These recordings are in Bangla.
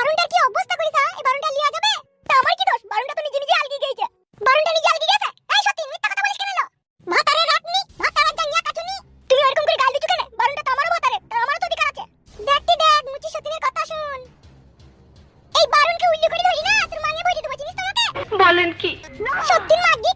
বারুনটার কি অবস্থা করিস হ্যাঁ? এই বারুনটা লিয়া যাবে? তা আমার কি দোষ? বারুনটা তো নিজে নিজে আলগি গেছে বারুনটা নিজে আলগি গেছে? এই সত্যি মিথ্যা কথা বলিস কেন লো ভাতারে রাতনি ভাতারে জানিয়া কাচুনি। তুমি ওরকম করে গাল দিছো কেন? বারুনটা তো আমারও ভাতারে তার আমারও তো অধিকার আছে। দেখতি দেখ মুচি সত্যিনের কথা শুন। এই বারুনকে উল্লি করে ধরি না তোর মাঙে বইতে দেবো চিনিস তো আমাকে? বলেন কি? সত্যি মাগি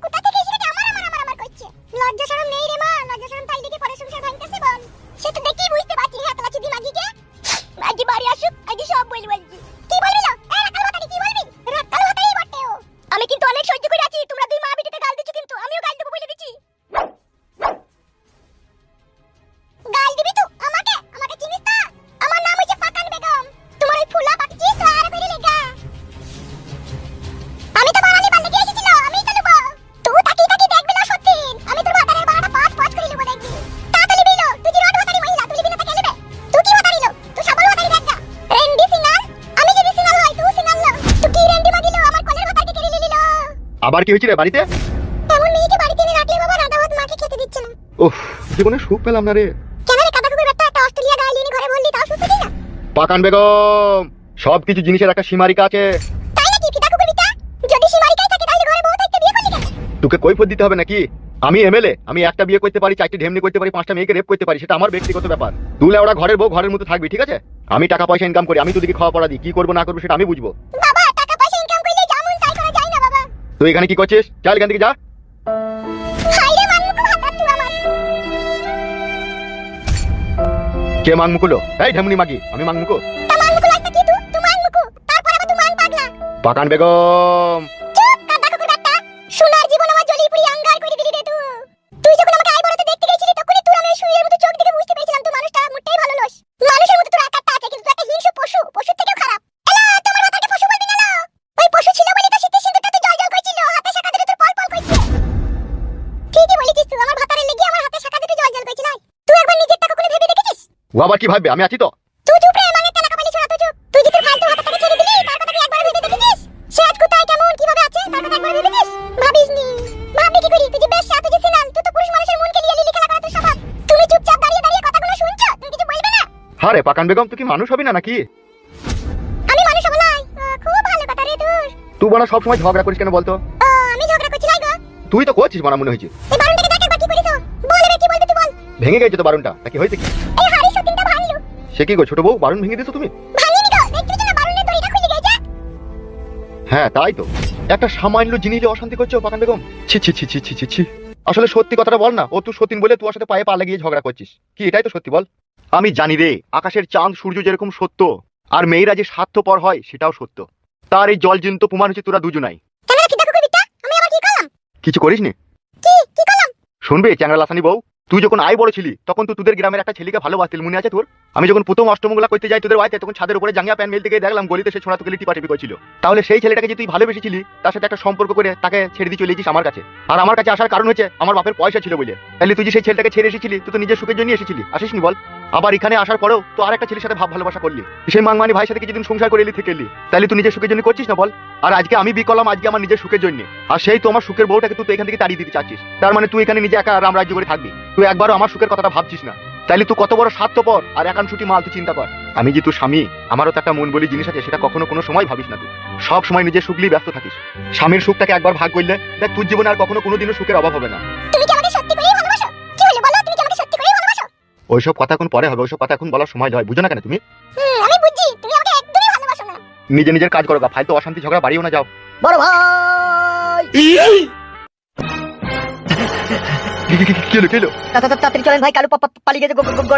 আবার কি হয়েছে রে বাড়িতে? এমন মেয়েকে বাড়িতে এনে রাখলে বাবা ভাত মাকে খেতে দিচ্ছে না। ওহ জীবনে সুখ পেলাম না রে। কেন রে কাদা কুকুর একটা একটা অস্ট্রেলিয়া গায়ে নিয়ে ঘরে বললি তাও সুস্থ না? পাকান বেগম সব কিছু জিনিসের একটা সীমারিকা আছে। তাই নাকি ফিদা কুকুর বিটা যদি সীমারিকায় থাকে তাহলে ঘরে বউ থাকতে বিয়ে করলি কেন? তোকে কৈফত দিতে হবে নাকি? আমি এমএলএ আমি একটা বিয়ে করতে পারি চারটি ঢেমনি করতে পারি পাঁচটা মেয়েকে রেপ করতে পারি সেটা আমার ব্যক্তিগত ব্যাপার। তুলে ওরা ঘরের বউ ঘরের মতো থাকবি ঠিক আছে? আমি টাকা পয়সা ইনকাম করি আমি তোদেরকে খাওয়া পড়া দিই কি করব না করব সেটা আমি বুঝব। তুই এখানে কি করছিস? চল এখান থেকে যা। কে মাং মুকুলো এই ঢেমনি মাগি আমি মাং মুকু পাকান মুকু ও আবার কি ভাববে? আমি আছি তো। তুই চুপ রে মানে টাকা কামালি ছড়া তুই চুপ। তুই যদি ফালতু হাতটাকে ছেড়ে দিলি তার কথা কি একবার ভেবে দেখেছিস সে আজ কোথায় কেমন কীভাবে আছে তার কথা একবার ভেবেছিস ভাবিস নি ভাববি কি করি? তুই যে বেশ তুই যে সিনাল তুই তো পুরুষ মানুষের মনকে নিয়ে লিলি খেলা করা তোর স্বভাব। তুমি চুপচাপ দাঁড়িয়ে দাঁড়িয়ে কথাগুলো শুনছো? তুমি কিছু বলবে না? হারে পাকান বেগম তুই কি মানুষ হবি না নাকি? আমি মানুষ হব ও, খুব ভালো কথা রে তোর। তুই বড় সবসময় ঝগড়া করিস কেন বলতো? আমি ঝগড়া করছি নাই গো। তুই তো করছিস বড় মনে হয়েছে। এই বারুনটাকে দেখ একবার কি করিস বল রে কি বলবি তুই বল। ভেঙে গেছে তো বারুনটা। তা কি হয়েছে কি? সে কি গো ছোট বউ? বারুন ভেঙে দিছো তুমি? না হ্যাঁ তাই তো। একটা সামান্য জিনিস অশান্তি করছ পাকান বেগম। ছি ছি ছি ছি ছি ছি ছি। আসলে সত্যি কথাটা বল না ও তুই সতীন বলে তোর সাথে পায়ে পা লাগিয়ে ঝগড়া করছিস। কি এটাই তো সত্যি বল? আমি জানি রে আকাশের চাঁদ সূর্য যেরকম সত্য আর মেয়েরা যে স্বার্থপর হয় সেটাও সত্য। তার এই জল জিন্ত প্রমাণ হচ্ছে তোরা দুজনাই। কিছু করিসনি? কি কি শুনবে চ্যাংরা লাসানি বউ? তুই যখন আয় বড় ছিলি, তখন তুই তোদের গ্রামের একটা ছেলেকে ভালোবাসতিল, মনে আছে তোর? আমি যখন প্রথম অষ্টমগুলা করতে যাই তোদের বাড়িতে, তখন ছাদের উপরে জাঙ্গিয়া প্যান মেলতে গিয়ে দেখলাম গলিতে সে ছোড়া তোকে টিপাটিপি করছিল। তাহলে সেই ছেলেটাকে যে তুই ভালোবেসেছিলি তার সাথে একটা সম্পর্ক করে তাকে ছেড়ে দিয়ে চলে গেছিস আমার কাছে। আর আমার কাছে আসার কারণ হচ্ছে, আমার বাপের পয়সা ছিল বলে। তাহলে তুই যে সেই ছেলেটাকে ছেড়ে এসেছিলি, তুই তো নিজের সুখের জন্য এসেছিলি। আসিসনি বল? আবার এখানে আসার পরেও তো আর একটা ছেলের সাথে ভাব ভালোবাসা করলি। সেই মাংমানি ভাইয়ের সাথে কিছুদিন সংসার করে এলি থেকে এলি। তাহলে তুই নিজের সুখের জন্য করছিস না বল? আর আজকে আমি বি করলাম, আজকে আমার নিজের সুখের জন্য। আর সেই তো আমার সুখের বউটাকে তুই এখান থেকে তাড়িয়ে দিতে চাচ্ছিস। তার মানে তুই এখানে নিজে একা রাম রাজ্য করে থাকবি। তুই একবারও আমার সুখের কথাটা ভাবছিস না। তাইলে তুই কত বড় স্বার্থপর আর একাংশটি মাল তুই চিন্তা কর। আমি যে তুই স্বামী, আমারও তো একটা মন বলি জিনিস আছে, সেটা কখনো কোনো সময় ভাবিস না তুই। সব সময় নিজের সুখ নিয়ে ব্যস্ত থাকিস। স্বামীর সুখটাকে একবার ভাগ করলে, দেখ তোর জীবনে আর কখনো কোনোদিনও সুখের অভাব হবে না। ওইসব কথা এখন পরে হবে ওইসব কথা এখন বলার সময় নয় বুঝো না কেন তুমি? আমি বুঝছি তুমি আমাকে একদমই ভালোবাসো না। নিজে নিজের কাজ করো গা ফালতু অশান্তি ঝগড়া বাড়িও না যাও। বড় ভাই! কি- কি- কি- কি হলো, কি হলো? তা- তা- তা- তাড়াতাড়ি চলেন ভাই কালু পালিয়ে গেছে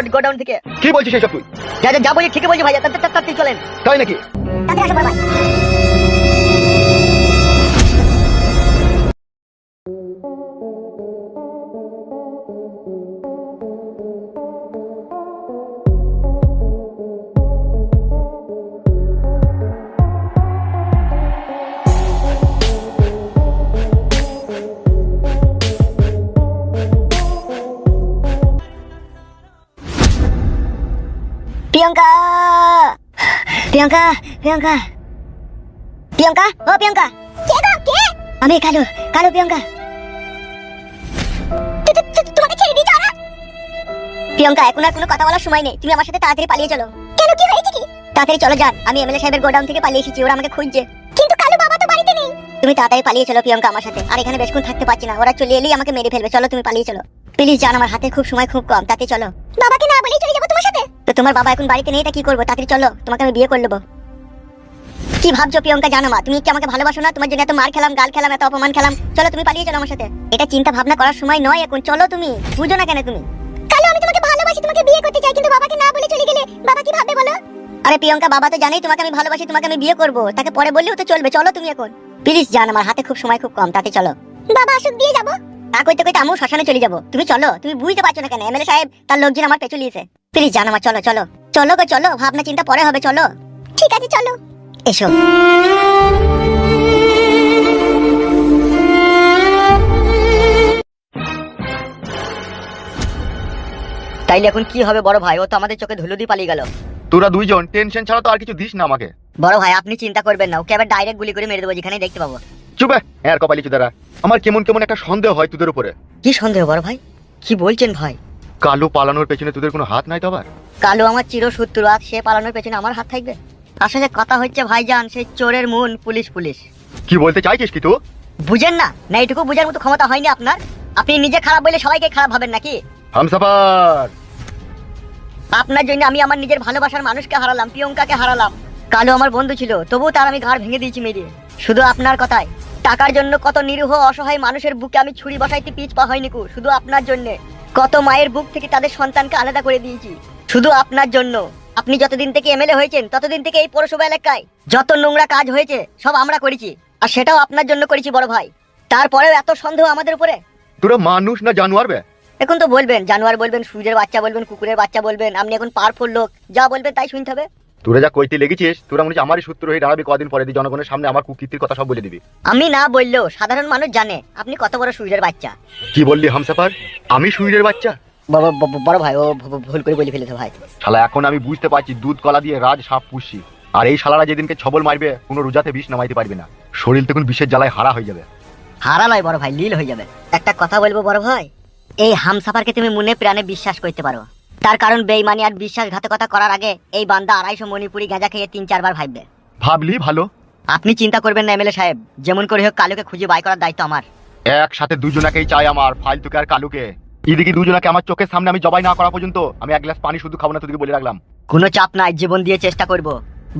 গোডাউন থেকে। কি বলছিস এইসব তুই? যা যা- বলি ঠিকই বলছি ভাই তাড়াতাড়ি চলেন। তাই নাকি? তাদের আসো বড় ভাই। প্রিয়ঙ্কা প্রিয়ঙ্কা প্রিয়ঙ্কা ও প্রিয়ঙ্কা কে গো কে আমি কালু কালু প্রিয়ঙ্কা তু- তু- তু- তোমাকে ছেড়ে দিয়েছ ওরা প্রিয়ঙ্কা এখন আর কোনো কথা বলার সময় নেই। তুমি আমার সাথে তাড়াতাড়ি পালিয়ে চলো। কেন কি হয়েছে কি? তাড়াতাড়ি চলো যান আমি এমএলএ সাহেবের গোডাউন থেকে পালিয়ে এসেছি ওরা আমাকে খুঁজছে। কিন্তু কালু বাবা তো বাড়িতে নেই। তুমি তাড়াতাড়ি পালিয়ে চলো প্রিয়ঙ্কা আমার সাথে। আর এখানে বেশক্ষণ থাকতে পারছি না। ওরা চলে এলেই আমাকে মেরে ফেলবে। চলো তুমি পালিয়ে চলো। প্লিজ জান আমার হাতে খুব সময় খুব কম। তাতে চলো। বাবাকে না তো তোমার বাবা এখন বাড়িতে নেই, তা কি করব? তাড়াতাড়ি চলো, তোমাকে আমি বিয়ে করে নেব। কি ভাবছ প্রিয়ঙ্কা, জানো মা? তুমি কি আমাকে ভালোবাসো না? তোমার জন্য এত মার খেলাম, গাল খেলাম, এত অপমান খেলাম। চলো, তুমি পালিয়ে চলো আমার সাথে। এটা চিন্তা ভাবনা করার সময় নয় এখন। চলো তুমি। বুঝো না কেন তুমি? কালু আমি তোমাকে ভালোবাসি, তোমাকে বিয়ে করতে চাই, কিন্তু বাবাকে না বলে চলে গেলে বাবা কি ভাববে বলো? আরে প্রিয়ঙ্কা, বাবা তো জানেই তোমাকে আমি ভালোবাসি, তোমাকে আমি বিয়ে করব। তাকে পরে বললেও তো চলবে। চলো তুমি এখন। প্লিজ জান আমার হাতে খুব সময় খুব কম। তাতে চলো। বাবা, আসুক, দিয়ে যাব। তা কইতে কইতে আমিও শ্মশানে চলে যাব। তুমি চলো। তুমি বুঝতে পারছ না কেন? এমএলএ সাহেব, তার লোকজন আমার পেছু লিয়েছে প্লিজ জান আমার চলো চলো। চলো গো চলো ভাবনা চিন্তা পরে হবে চলো। ঠিক আছে চলো। এসো। তাইলে এখন কি হবে বড় ভাই? ও তো আমাদের চোখে ধুলো দিয়ে পালিয়ে গেল। তোরা দুইজন টেনশন ছাড়া তো আর কিছু দিস না আমাকে। বড় ভাই আপনি চিন্তা করবেন না ওকে আবার ডাইরেক্ট গুলি করে মেরে দেবো যেখানে দেখতে পাবো। চুপে আর কপালি চুদারা। আমার কেমন কেমন একটা সন্দেহ হয় তোদের উপরে। কি সন্দেহ বড় ভাই? কি বলছেন ভাই? কালো পালানোর পেছনে তোদের কোনো হাত নাই তো আবার? কালো আমার চির শত্রু আর সে পালানোর পেছনে আমার হাত থাকবে? আসলে কথা হচ্ছে ভাইজান সেই চোরের মন পুলিশ পুলিশ। কি বলতে চাইছিস কি তুই? বুঝেন না না এইটুকু বুঝার মতো ক্ষমতা হয়নি আপনার। আপনি নিজে খারাপ বলে সবাইকে খারাপ ভাবেন নাকি? হামসাফার! আপনার জন্য আমি আমার নিজের ভালোবাসার মানুষকে হারালাম প্রিয়ঙ্কাকে হারালাম। কালো আমার বন্ধু ছিল তবুও তার আমি ঘাড় ভেঙে দিয়েছি মেরিয়ে শুধু আপনার কথায় টাকার জন্য কত নিরীহ অসহায় মানুষের বুকে আমি ছুরি বসাইতে পিছ পা হয়নি কু শুধু আপনার জন্য। কত মায়ের বুক থেকে তাদের সন্তানকে আলাদা করে দিয়েছি। শুধু আপনার জন্য। আপনি যতদিন থেকে এমএলএ হয়েছেন ততদিন থেকে এই পৌরসভা এলাকায় যত নোংরা কাজ হয়েছে সব আমরা করেছি। আর সেটাও আপনার জন্য করেছি বড় ভাই। তারপরেও এত সন্দেহ আমাদের উপরে? তোরা মানুষ না জানোয়ার বে? এখন তো বলবেন জানোয়ার বলবেন সূর্যের বাচ্চা বলবেন কুকুরের বাচ্চা বলবেন আপনি এখন পাওয়ারফুল লোক। যা বলবেন তাই শুনতে হবে। তোরা যা কইতে লেগেছিস তোরা মনে হচ্ছে আমারই সূত্র হয়ে দাঁড়াবি কদিন পরে দিয়ে জনগণের সামনে আমার কুকীর্তির কথা সব বলে দিবি। আমি না বললেও সাধারণ মানুষ জানে আপনি কত বড় সূর্যের বাচ্চা। কি বললি হামসাফার? আমি সুইরের বাচ্চা? বড় ভাই ও ভুল করে বলে ফেলেছে ভাই। শালা এখন আমি বুঝতে পারছি দুধ কলা দিয়ে রাজ সাপ পুষি আর এই শালারা যেদিনকে ছবল মারবে কোনো রোজাতে বিষ নামাইতে পারবে না। শরীর তখন বিষের জ্বালায় হারা হয়ে যাবে। হারা নয় বড় ভাই লীল হয়ে যাবে। একটা কথা বলব বড় ভাই এই হামসাফারকে তুমি মনে প্রাণে বিশ্বাস করতে পারো। তার কারণ বেইমানি আর বিশ্বাসঘাতকতা করার আগে এই বান্দা আড়াইশো মণিপুরি গাঁজা খেয়ে তিন চারবার ভাববে ভাবলি ভালো। আপনি চিন্তা করবেন না এমএলএ সাহেব যেমন করে হোক কালুকে খুঁজে বাই করার দায়িত্ব আমার। একসাথে দুজনাকেই চাই আমার ফালতুকে আর কালুকে। এদিকে দুজনাকে আমার চোখের সামনে আমি জবাই না করা পর্যন্ত আমি এক গ্লাস পানি শুধু খাব না তোদেরকে বলে রাখলাম। কোনো চাপ নাই জীবন দিয়ে চেষ্টা করব।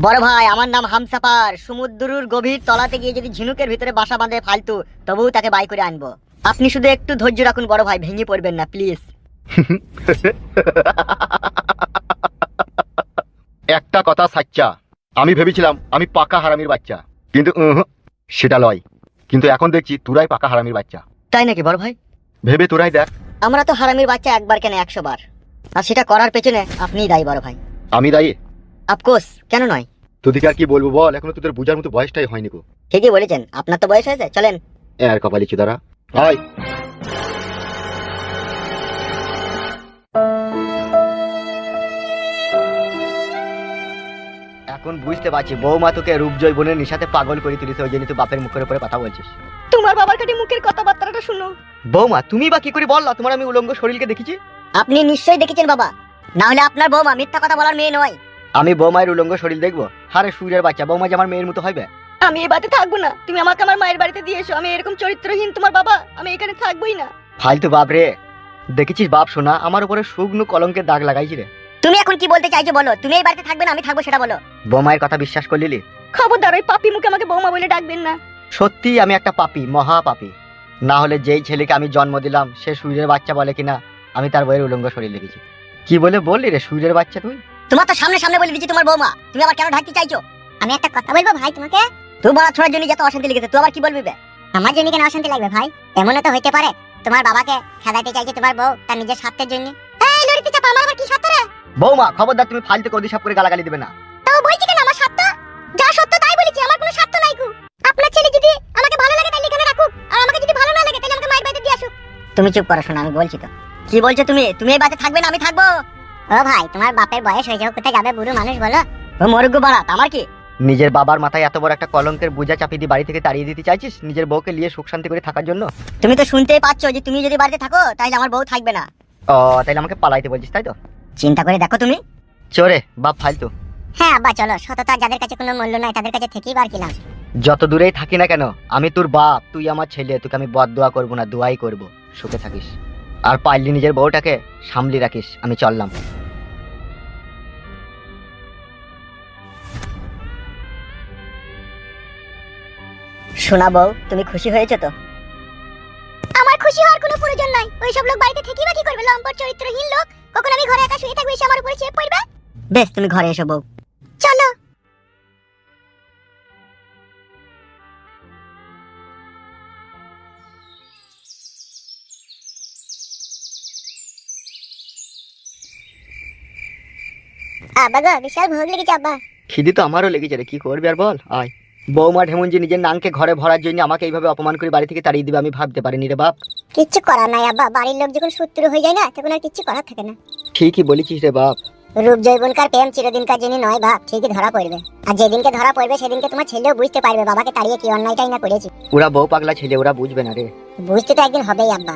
বড় ভাই আমার নাম হামসাপার সমুদ্রুর গভীর তলাতে গিয়ে যদি ঝিনুকের ভিতরে বাসা বাঁধে ফালতু তবুও তাকে বাই করে আনব। আপনি শুধু একটু ধৈর্য রাখুন বড় ভাই ভেঙে পড়বেন না প্লিজ। একটা কথা সাচ্চা। আমি ভেবেছিলাম আমি পাকা হারামির বাচ্চা। কিন্তু সেটা লয়। কিন্তু এখন দেখছি তোরাই পাকা হারামির বাচ্চা। তাই নাকি বড় ভাই? ভেবে তোরাই দেখ। আমরা তো হারামির বাচ্চা একবার কেন একশো বার। আর সেটা করার পেছনে আপনিই দায়ী বড় ভাই। আমি দায়ী। আফকোর্স কেন নয়? তোদেরকে আর কি বলব বল? এখনও তোদের বোঝার মতো বয়সটাই হয়নি গো। ঠিকই বলেছেন। আপনার তো বয়স হয়েছে চলেন। আর কপালি চুদারা হয় এখন বুঝতে পারছি বৌমা তোকে রূপজয় বোনের নিশাতে পাগল করে তুলিস ওই জন্য তুই বাপের মুখের উপরে কথা বলছিস। তোমার বাবার কাছে মুখের কথাবার্তাটা শুনো। বৌমা তুমি বা কি করে বললা? তোমার আমি উলঙ্গ শরীরকে দেখেছি? আপনি নিশ্চয়ই দেখেছেন বাবা। না হলে আপনার বৌমা মিথ্যা কথা বলার মেয়ে নয়। আমি বৌমায়ের উলঙ্গ শরীর দেখব? হারে সূর্যের বাচ্চা বৌমা যে আমার মেয়ের মতো হবে আমি এই বাড়িতে থাকব না। তুমি আমাকে আমার মায়ের বাড়িতে দিয়ে এসো। আমি এরকম চরিত্রহীন তোমার বাবা আমি এখানে থাকবোই না। ফালতু বাপ রে। দেখেছিস বাপ শোনা আমার উপরে শুকনো কলঙ্কের দাগ লাগাইছি রে। তুমি এখন কি বলতে চাইছো বলো? তুমি এই বাড়িতে থাকবে না আমি থাকব সেটা বলো। বৌমায়ের কথা বিশ্বাস করলি খবরদার ওই পাপি মুখে আমাকে বৌমা বলে ডাকবেন না। সত্যি আমি একটা পাপী মহা পাপী। না হলে যেই ছেলেকে আমি জন্ম দিলাম সে সূর্যের বাচ্চা বলে কিনা আমি তার বইয়ের উলঙ্গ শরীর দেখেছি। কি বলে বললি রে সূর্যের বাচ্চা তুই? তোমার তো সামনে সামনে বলে দিচ্ছি তোমার বৌমা। তুমি আবার কেন ঢাকতে চাইছো? আমি একটা কথা বলব ভাই তোমাকে? তুই বলা ছোড়ার জন্য যত অশান্তি লেগেছে তুই আবার কি বলবি বে? আমার জন্য কেন অশান্তি লাগবে ভাই? এমনও তো হইতে পারে তোমার বাবাকে খেলাইতে চাইছে তোমার বউ তার নিজের স্বার্থের জন্য। এই লড়িতে চাপা আমার আবার কি স্বার্থ রে? বৌমা খবরদার তুমি ফালতু কদি সব করে গালাগালি দেবে না। তাও বলছি কেন আমার স্বার্থ যা সত্য তাই বলেছি আমার কোনো স্বার্থ নাই কু আপনার ছেলে যদি আমাকে ভালো লাগে তাহলে এখানে রাখুক। আর আমাকে যদি ভালো না লাগে তাহলে আমাকে মায়ের বাড়িতে দিয়ে আসুক। তুমি চুপ করো শোনো আমি বলছি তো। কি বলছো তুমি? তুমি এই বাড়িতে থাকবে না আমি থাকব। ও ভাই তোমার বাপের বয়স হয়ে যাও কোথায় যাবে বুড়ো মানুষ বলো। ও মরগ্য বাড়াত আমার কি? নিজের বাবার মাথায় এত বড় একটা কলঙ্কের বোঝা চাপিয়ে দিয়ে বাড়ি থেকে তাড়িয়ে দিতে চাইছিস? নিজের বউকে নিয়ে সুখ শান্তি করে থাকার জন্য? তুমি তো শুনতেই পাচ্ছ যে তুমি যদি বাড়িতে থাকো তাহলে আমার বউ থাকবে না। ও তাইলে আমাকে পালাইতে বলছিস তাই তো? চিন্তা করে দেখো তুমি। চোরে বাপ ফালতু। হ্যাঁ আব্বা চলো। সততা যাদের কাছে কোনো মূল্য নাই তাদের কাছে থেকেই বার কিলাম। যত দূরেই থাকি না কেন আমি তোর বাপ তুই আমার ছেলে তোকে আমি বদ দোয়া করব না দোয়াই করব। সুখে থাকিস। আর পারলি নিজের বউটাকে সামলি রাখিস আমি চললাম। শোনা বউ তুমি খুশি হয়েছো তো? আমার খুশি হওয়ার কোনো প্রয়োজন নাই। ওই সব লোক বাড়িতে থেকেই বা কি করবে? লম্পট চরিত্রহীন লোক। কখন আমি ঘরে একা শুয়ে থাকব এসে আমার উপরে চেপ পড়বে? বেশ তুমি ঘরে এসো বউ। চলো। আব্বা গো বিশাল ভোগ লেগেছে আব্বা। খিদি তো আমারও লেগেছে রে কি করবি আর বল? আয়। বৌমা ঢেমন যে নিজের নানকে ঘরে ভরার জন্য আমাকে এইভাবে অপমান করে বাড়ি থেকে তাড়িয়ে দিবে আমি ভাবতে পারিনি রে বাপ। কিচ্ছু করার নাই আব্বা। বাড়ির লোক যখন শত্রু হয়ে যায় না তখন আর কিচ্ছু করার থাকে না। ঠিকই বলেছিস রে বাপ। রূপ জৈবনকার প্রেম চিরদিনকার যিনি নয় বাপ ঠিকই ধরা পড়বে। আর যেদিনকে ধরা পড়বে সেদিনকে তোমার ছেলেও বুঝতে পারবে বাবাকে তাড়িয়ে কি অন্যায়টাই না করেছি। ওরা বউ পাগলা ছেলে ওরা বুঝবে না রে। বুঝতে তো একদিন হবেই আব্বা।